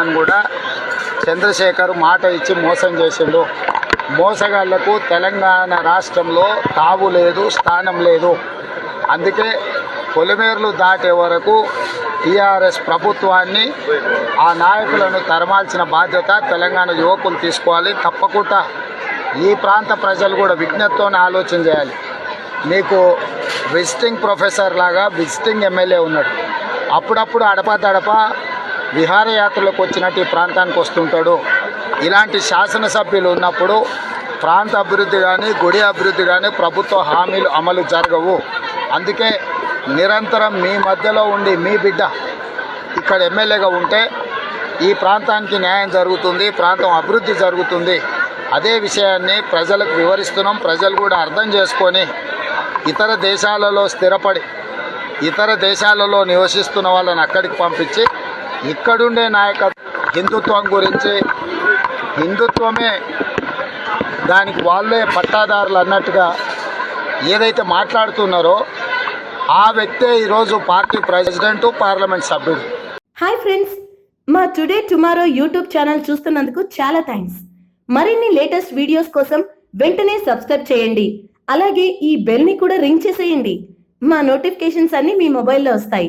అని కూడా చంద్రశేఖర్ మాట ఇచ్చి మోసం చేసిండు. మోసగాళ్ళకు తెలంగాణ రాష్ట్రంలో తావు లేదు స్థానం లేదు. అందుకే పొలిమేర్లు దాటే వరకు టీఆర్ఎస్ ప్రభుత్వాన్ని ఆ నాయకులను తరమాల్సిన బాధ్యత తెలంగాణ యువకులు తీసుకోవాలి. తప్పకుండా ఈ ప్రాంత ప్రజలు కూడా విజ్ఞతతోనే ఆలోచన చేయాలి. మీకు విజిటింగ్ ప్రొఫెసర్ లాగా విజిటింగ్ ఎమ్మెల్యే ఉన్నాడు. అప్పుడప్పుడు అడపదడప విహారయాత్రలకు వచ్చినట్టు ఈ ప్రాంతానికి వస్తుంటాడు. ఇలాంటి శాసనసభ్యులు ఉన్నప్పుడు ప్రాంత అభివృద్ధి కానీ గుడి అభివృద్ధి కానీ ప్రభుత్వ హామీలు అమలు జరగవు. అందుకే నిరంతరం మీ మధ్యలో ఉండి మీ బిడ్డ ఇక్కడ ఎమ్మెల్యేగా ఉంటే ఈ ప్రాంతానికి న్యాయం జరుగుతుంది ప్రాంతం అభివృద్ధి జరుగుతుంది. అదే విషయాన్ని ప్రజలకు వివరిస్తున్నాం. ప్రజలు కూడా అర్థం చేసుకొని ఇతర దేశాలలో స్థిరపడి ఇతర దేశాలలో నివసిస్తున్న వాళ్ళని అక్కడికి పంపించి ఇక్కడుండే నాయక హిందుత్వం గురించి హిందుత్వమే దానికి వాళ్ళే పట్టాదారులు అన్నట్టుగా ఏదైతే మాట్లాడుతున్నారో ఆ వ్యక్తే ఈరోజు పార్టీ ప్రెసిడెంట్ పార్లమెంట్ సభ్యుడు. హాయ్ ఫ్రెండ్స్ మా టుడే టుమారో యూట్యూబ్ ఛానల్ చూస్తున్నందుకు చాలా థ్యాంక్స్. మరిన్ని లేటెస్ట్ వీడియోస్ కోసం వెంటనే సబ్స్క్రైబ్ చేయండి. అలాగే ఈ బెల్ని కూడా రింగ్ చేసేయండి. మా నోటిఫికేషన్స్ అన్నీ మీ మొబైల్లో వస్తాయి.